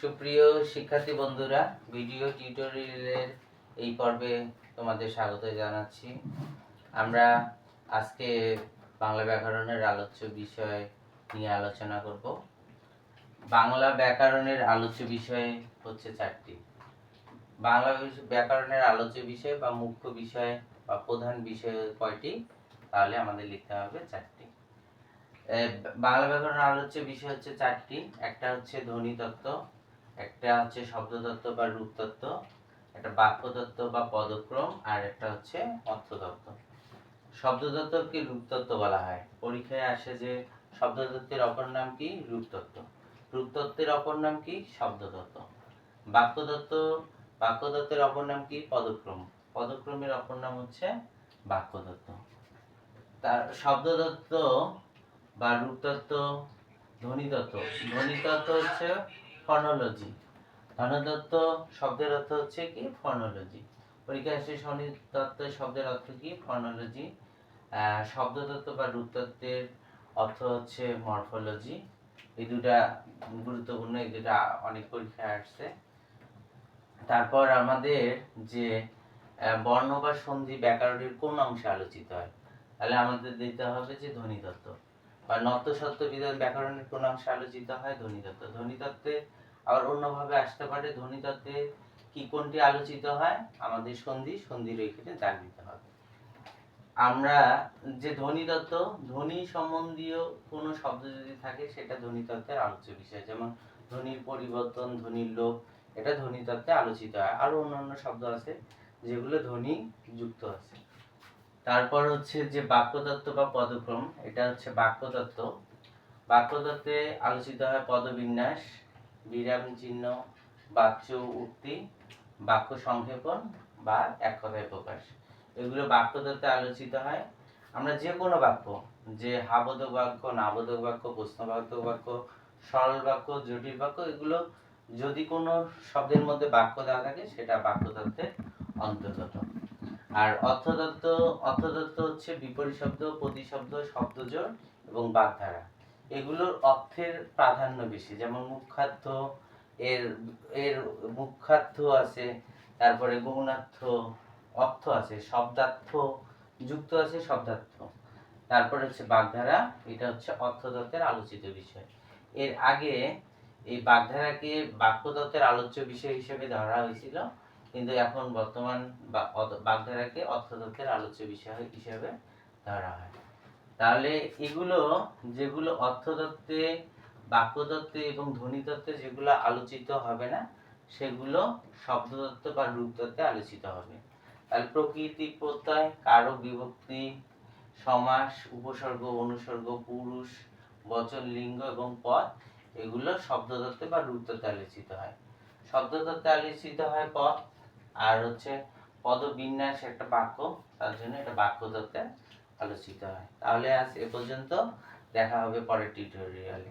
সুপ্রিয় শিক্ষার্থী বন্ধুরা ভিডিও টিউটোরিয়ালের এই পর্বে তোমাদের স্বাগত জানাচ্ছি। আমরা আজকে বাংলা ব্যাকরণের আলোচ্য বিষয় নিয়ে আলোচনা করব। বাংলা ব্যাকরণের আলোচ্য বিষয় হচ্ছে চারটি। বাংলা ব্যাকরণের আলোচ্য বিষয় বা মুখ্য বিষয় বা প্রধান বিষয় কয়টি, তাহলে আমাদের লিখতে হবে চারটি। বাংলা ব্যাকরণের আলোচ্য বিষয় হচ্ছে চারটি। একটা হচ্ছে ধ্বনিতত্ত্ব একটা হচ্ছে শব্দতত্ত্ব বা রূপতত্ত্ব, একটা বাক্যতত্ত্ব বা পদক্রম, আর একটা হচ্ছে অর্থতত্ত্ব। শব্দতত্ত্বকে রূপতত্ত্ব বলা হয়? পরীক্ষায় আসে যে শব্দতত্ত্বের অপর নাম কি? রূপতত্ত্ব। রূপতত্ত্বের অপর নাম কি? শব্দতত্ত্ব। বাক্যতত্ত্ব, বাক্যতত্ত্বের অপর নাম কি? পদক্রম। পদক্রমের অপর নাম হচ্ছে বাক্যতত্ত্ব। তার শব্দতত্ত্ব বা রূপতত্ত্ব, ধ্বনিতত্ত্ব। ধ্বনিতত্ত্ব হচ্ছে ফনোলজি ধনদত্ত শব্দের অর্থ হচ্ছে কি? ফনোলজি পরীক্ষায় আসে স্বনিতত্ত্ব শব্দের অর্থ কি? ফনোলজি শব্দতত্ত্ব বা রূপতত্ত্বের অর্থ হচ্ছে মরফোলজি এই দুটা গুরুত্বপূর্ণ, এই দুটা অনেক পরীক্ষায় আসছে। তারপর আমাদের যে বর্ণ বা সন্ধি ব্যাকরণের কোন অংশে আলোচিত হয়? তাহলে আমাদের দিতে হবে যে ধ্বনিতত্ত্ব। বা নত্য সত্য বিধান ব্যাকরণের কোন অংশে আলোচিত হয় ধ্বনিতত্ত্ব ধ্বনিতত্ত্বে আবার অন্যভাবে আসতে পারে ধ্বনিতত্ত্বে কি কোনটি আলোচিত হয়? আমাদের সন্ধি সন্ধির এখানে দাগ দিতে হবে। আমরা যে ধ্বনিতত্ত্ব ধ্বনি সম্বন্ধীয় কোনো শব্দ যদি থাকে, সেটা ধ্বনিতত্ত্বের আলোচ্য বিষয়। যেমন ধ্বনির পরিবর্তন, ধ্বনির লোপ, এটা ধ্বনিতত্ত্বে আলোচিত হয়। আরও অন্যান্য শব্দ আছে যেগুলো ধ্বনি যুক্ত আছে। তারপর হচ্ছে যে বাক্যতত্ত্ব বা পদক্রম, এটা হচ্ছে বাক্যতত্ত্ব। বাক্যতত্ত্বে আলোচিত হয় পদবিন্যাস, বিরাম চিহ্ন, বাচ্য উক্তি, বাক্য সংক্ষেপণ বা এক কথায় প্রকাশ। এগুলো বাক্যতত্ত্বে আলোচিত হয়। আমরা যে কোনো বাক্য, যে হাবোধক বাক্য নাবোধক বাক্য, প্রশ্নবাচক বাক্য, সরল বাক্য, জটিল বাক্য, এগুলো যদি কোনো শব্দের মধ্যে বাক্য দেওয়া থাকে, সেটা বাক্যতত্ত্বের অন্তর্গত আর অর্থতত্ত্ব অর্থতত্ত্ব হচ্ছে বিপরীত শব্দ প্রতিশব্দ শব্দজোড় এবং বাগধারা। এগুলোর অর্থের প্রাধান্য বেশি, যেমন মুখ্যার্থ এর এর মুখ্যার্থ আছে, তারপরে গৌণার্থ অর্থ আছে, শব্দার্থ যুক্ত আছে, শব্দার্থ। তারপরে হচ্ছে বাগধারা, এটা হচ্ছে অর্থতত্ত্বের আলোচিত বিষয়। এর আগে এই বাগধারাকে বাক্যতত্ত্বের আলোচ্য বিষয় হিসেবে ধরা হয়েছিল। কিন্তু এখন বর্তমান বাগধারাকে অর্থতত্ত্বের আলোচ্য বিষয় হিসেবে ধরা হয়। তাহলে এগুলো যেগুলো অর্থতত্ত্বে বাক্যতত্ত্বে এবং ধ্বনিতত্ত্বে যেগুলো আলোচিত হবে না, সেগুলো শব্দতত্ত্ব বা রূপতত্ত্বে আলোচিত হবে। তাহলে প্রকৃতি প্রত্যয় কারক বিভক্তি, সমাস, উপসর্গ, অনুসর্গ, পুরুষ, বচন, লিঙ্গ এবং পদ, এগুলো শব্দতত্ত্বে বা রূপতত্ত্বে আলোচিত হয়। শব্দতত্ত্বে আলোচিত হয় পদ আর হচ্ছে পদবিন্যাস একটা বাক্য, তার জন্য এটা বাক্যতত্ত্বে আলোচিত হয়। তাহলে আজ এ পর্যন্ত দেখা হবে পরের টিউটোরিয়ালে